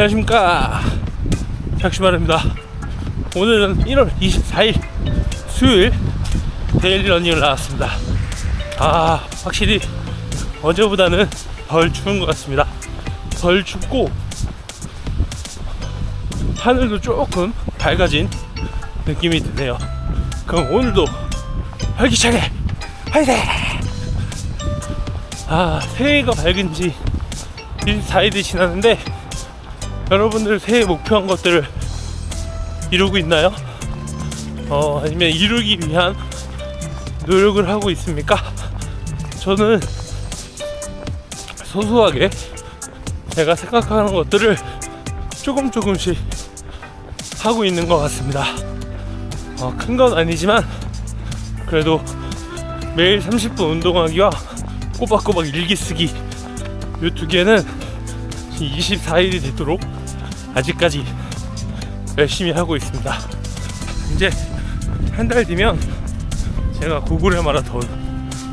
안녕하십니까. 작시마입니다. 오늘은 1월 24일 수요일 데일리 러닝을 나왔습니다. 아 확실히 어제보다는 덜 추운 것 같습니다. 덜 춥고 하늘도 조금 밝아진 느낌이 드네요. 그럼 오늘도 활기차게 화이팅! 아 새해가 밝은 지 24일이 지났는데 여러분들 새해 목표한 것들을 이루고 있나요? 어, 아니면 이루기 위한 노력을 하고 있습니까? 저는 소소하게 제가 생각하는 것들을 조금 조금씩 하고 있는 것 같습니다. 어, 큰건 아니지만 그래도 매일 30분 운동하기와 꼬박꼬박 일기 쓰기 이 두 개는 24일이 되도록 아직까지 열심히 하고 있습니다. 이제 한 달 뒤면 제가 고구려 마라톤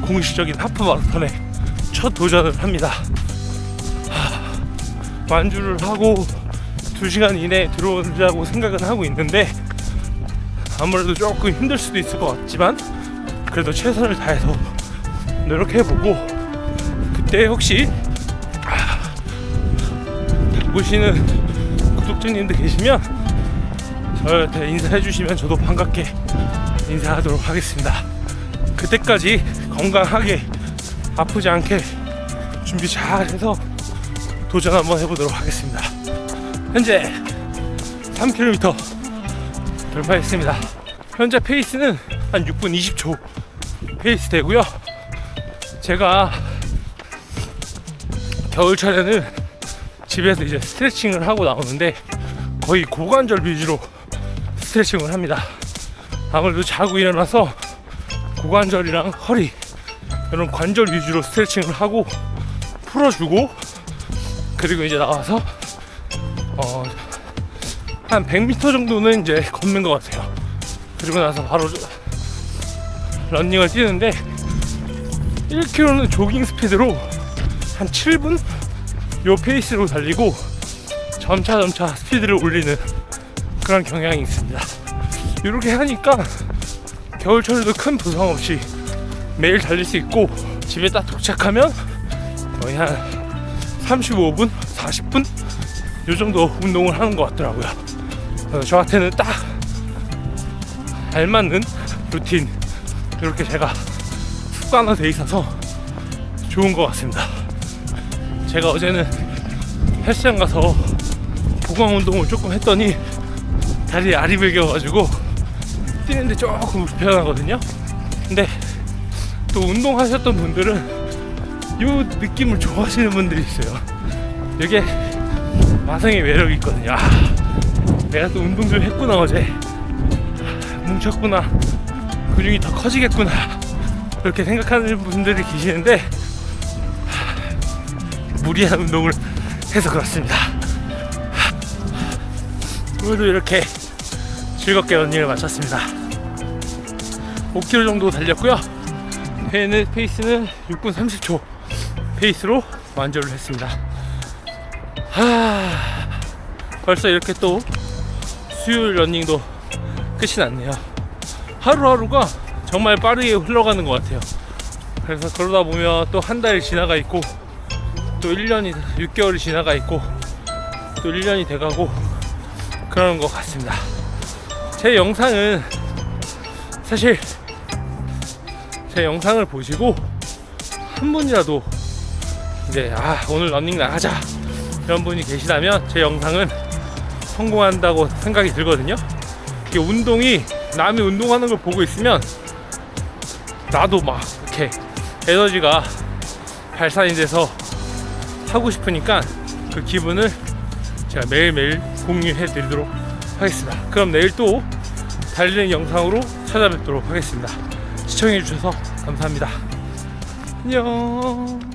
공식적인 하프 마라톤에 첫 도전을 합니다. 하, 완주를 하고 2시간 이내에 들어오자고 생각은 하고 있는데 아무래도 조금 힘들 수도 있을 것 같지만 그래도 최선을 다해서 노력해보고 그때 혹시 보시는 구독자님들 계시면 저한테 인사해 주시면 저도 반갑게 인사하도록 하겠습니다. 그때까지 건강하게 아프지 않게 준비 잘 해서 도전 한번 해보도록 하겠습니다. 현재 3km 돌파했습니다. 현재 페이스는 한 6분 20초 페이스 되고요. 제가 겨울철에는 집에서 이제 스트레칭을 하고 나오는데 거의 고관절 위주로 스트레칭을 합니다. 아무래도 자고 일어나서 고관절이랑 허리 이런 관절 위주로 스트레칭을 하고 풀어주고 그리고 이제 나와서 어, 한 100m 정도는 이제 걷는 것 같아요. 그리고 나서 바로 런닝을 뛰는데 1km는 조깅 스피드로 한 7분 요 페이스로 달리고 점차 점차 스피드를 올리는 그런 경향이 있습니다. 이렇게 하니까 겨울철에도 큰 부상 없이 매일 달릴 수 있고 집에 딱 도착하면 거의 한 35분, 40분 요 정도 운동을 하는 것 같더라고요. 저한테는 딱 알맞는 루틴 이렇게 제가 습관화돼 있어서 좋은 것 같습니다. 제가 어제는 헬스장 가서 보강 운동을 조금 했더니 다리에 알이 불겨가지고 뛰는데 조금 불편하거든요. 근데 또 운동하셨던 분들은 이 느낌을 좋아하시는 분들이 있어요. 이게 마성의 매력이 있거든요. 아, 내가 또 운동 좀 했구나 어제 뭉쳤구나 근육이 더 커지겠구나 이렇게 생각하는 분들이 계시는데 무리한 운동을 해서 그렇습니다. 오늘도 이렇게 즐겁게 런닝을 마쳤습니다. 5km 정도 달렸고요. 페이는 페이스는 6분 30초 페이스로 완주를 했습니다. 하... 벌써 이렇게 또 수요일 런닝도 끝이 났네요. 하루하루가 정말 빠르게 흘러가는 것 같아요. 그래서 그러다 보면 또 한 달이 지나가 있고 또 1년이 6개월이 지나가 있고 또 1년이 돼가고 그러는 것 같습니다. 제 영상은 사실 제 영상을 보시고 한 분이라도 이제 아 오늘 런닝 나가자 이런 분이 계시다면 제 영상은 성공한다고 생각이 들거든요. 이게 운동이 남이 운동하는 걸 보고 있으면 나도 막 이렇게 에너지가 발산이 돼서 하고 싶으니까 그 기분을 제가 매일매일 공유해 드리도록 하겠습니다. 그럼 내일 또 달리는 영상으로 찾아뵙도록 하겠습니다. 시청해 주셔서 감사합니다. 안녕.